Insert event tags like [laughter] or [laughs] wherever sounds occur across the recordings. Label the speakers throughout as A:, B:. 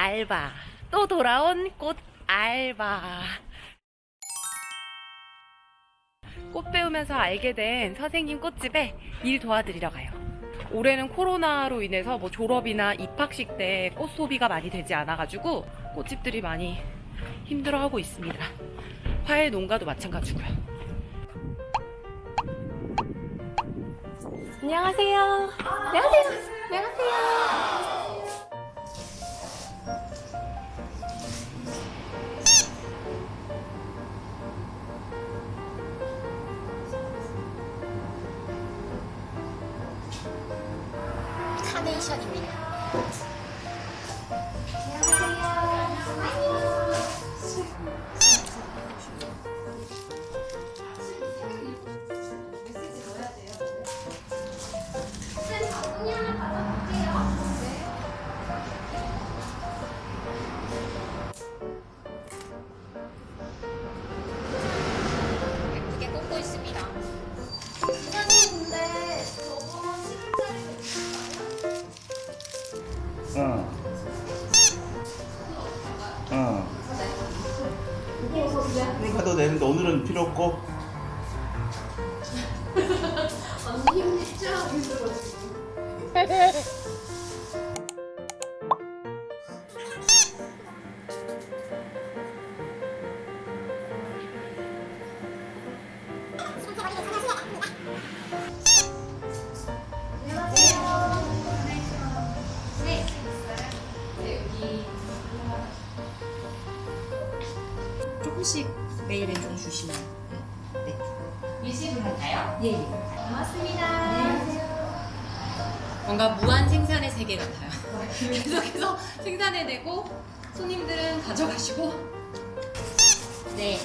A: 알바. 또 돌아온 꽃 알바. 꽃 배우면서 알게 된 선생님 꽃집에 일 도와드리러 가요. 올해는 코로나로 인해서 뭐 졸업이나 입학식 때 꽃 소비가 많이 되지 않아가지고 꽃집들이 많이 힘들어하고 있습니다. 화훼 농가도 마찬가지고요. 안녕하세요. 안녕하세요. 카네
B: 필요 없고.
C: 언니 힘들죠? 힘들어
A: 조금씩 메일에 좀 주시면. 네.
C: 일식을 할까요?
A: 예, 예.
C: 고맙습니다.
A: 뭔가 무한 생산의 세계 같아요. [laughs] 계속해서 생산해내고 손님들은 가져가시고. 네.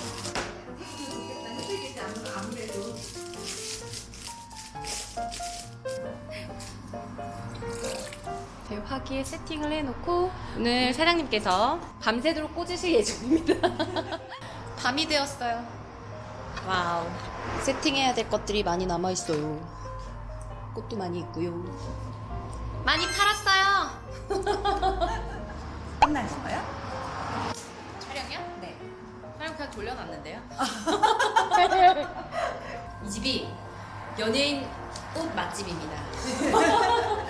A: 네, 화기에 세팅을 해놓고 오늘 사장님께서 밤새도록 꽂으실 예정입니다. [laughs] 밤이 되었어요. 와우. 세팅해야 될 것들이 많이 남아 있어요. 꽃도 많이 있고요. 많이 팔았어요. [laughs]
D: 끝난 건가요?
A: 촬영이요? 네. 촬영 그냥 돌려놨는데요. [laughs] 이 집이 연예인 옷 맛집입니다. [laughs]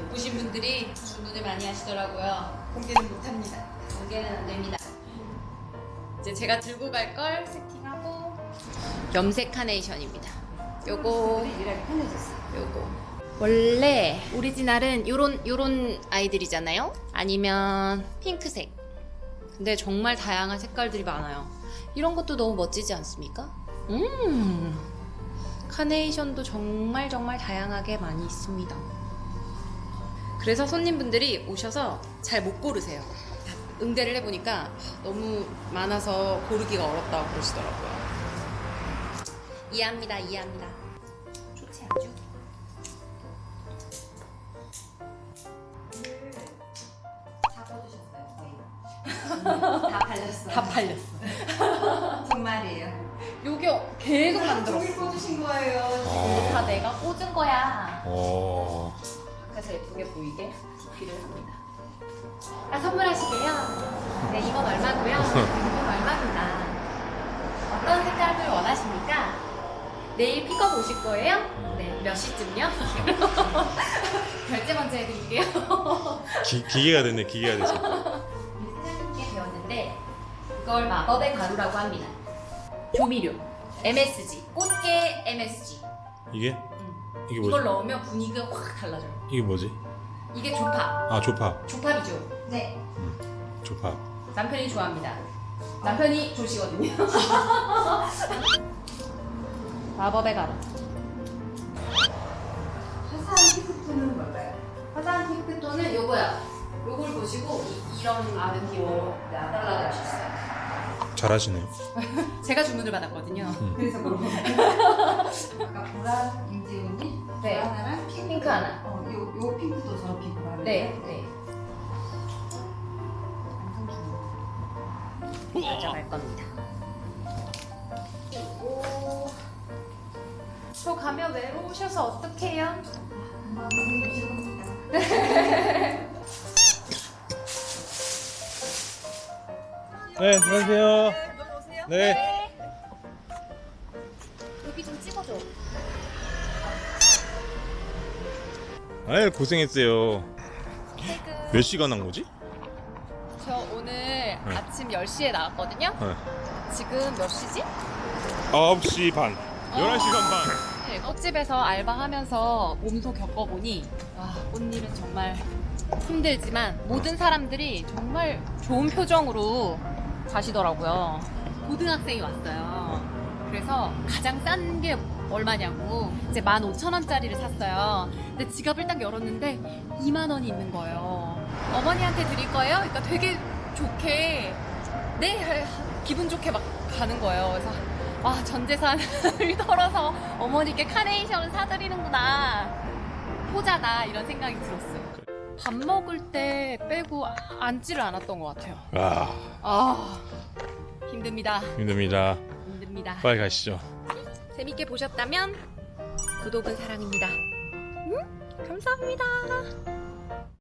A: 예쁘신 분들이 주문을 많이 하시더라고요.
D: 공개는 못합니다.
A: 공개는 안 됩니다. 이제 제가 들고 갈 걸 세팅하고 염색 카네이션입니다. 요거. 요거 원래 오리지널은 요런 요런 아이들이잖아요 아니면 핑크색 근데 정말 다양한 색깔들이 많아요 이런 것도 너무 멋지지 않습니까? 음 카네이션도 정말 정말 다양하게 많이 있습니다 그래서 손님분들이 오셔서 잘 못 고르세요 응대를 해보니까 너무 많아서 고르기가 어렵다고 그러시더라고요 이해합니다 이해합니다 좋지 않죠?
D: 다 팔렸어요. [laughs]
A: 다 팔렸어. [laughs]
D: 정말이에요.
A: 여기 계속 만들었어.
D: 종이 꽂으신 거예요.
A: 다 내가 꽂은 거야.
E: 어.
A: 그래서 예쁘게 보이게 DP를 합니다. 아, 선물하시게요? 네, 이건 얼마고요? [laughs] 이건 얼마입니다. 어떤 색깔을 원하십니까? 내일 픽업 오실 거예요? 네, 몇 시쯤요? [laughs] 결제 먼저 해드릴게요. [laughs]
E: 기, 기계가 됐네, 기계가 됐어.
A: 사장님께 배웠는데 이걸 마법의 가루라고 합니다. 조미료, MSG, 꽃게 MSG.
E: 이게? 이게 뭐지?
A: 이걸 넣으면 분위기가 확 달라져요.
E: 이게 뭐지?
A: 이게 조팝,
E: 아, 조팝.
A: 조팝이죠.
D: 네.
E: 조팝.
A: 남편이 좋아합니다. 남편이 조시거든요. [laughs] 마법의 가루.
D: 화사한 피크톤은 뭘까요?
A: 화사한 핑크톤은 요거야. 요걸 보시고 이, 런 느낌으로 달라갈 수 있어요.
E: 잘하시네요. [laughs]
A: 제가 주문을 받았거든요.
D: 그래서 물어본 거예요. [laughs] 아까 보라 임지훈이
A: 네.
D: 보라 하나랑 핑크,
A: 핑크 하나.
D: 어, 요, 요 핑크도 저 핑크로 하는
A: 네,
D: 거예요?
A: 네.
D: 중이에요.
A: 가져갈 겁니다. 오. 저 가면 외로우셔서 어떡해요?
D: 한번 해주시고 합니다.
E: 네, 안녕하세요. 네. 아유, 고생했어요. 몇 시간 한 거지?
A: 저 오늘 아침 10시에 나왔거든요.
E: 네.
A: 지금 몇 시지?
E: 9시 반. 11시간 반.
A: 네, 꽃집에서 알바하면서 몸소 겪어보니 와, 꽃일은 정말 힘들지만 모든 사람들이 정말 좋은 표정으로 가시더라고요. 고등학생이 왔어요. 그래서 가장 싼 게 얼마냐고 이제 15,000원짜리를 샀어요. 근데 지갑을 딱 열었는데 2만 원이 있는 거예요. 어머니한테 드릴 거예요? 그러니까 되게 좋게 네 기분 좋게 막 가는 거예요. 그래서 와, 전 재산을 [laughs] 털어서 어머니께 카네이션을 사드리는구나. 효자다. 이런 생각이 들었어요. 밥 먹을 때 빼고 앉지를 않았던 것 같아요.
E: 와,
A: 아, 힘듭니다.
E: 힘듭니다.
A: 힘듭니다.
E: 빨리 가시죠.
A: 재밌게 보셨다면 구독은 사랑입니다. 응? 감사합니다.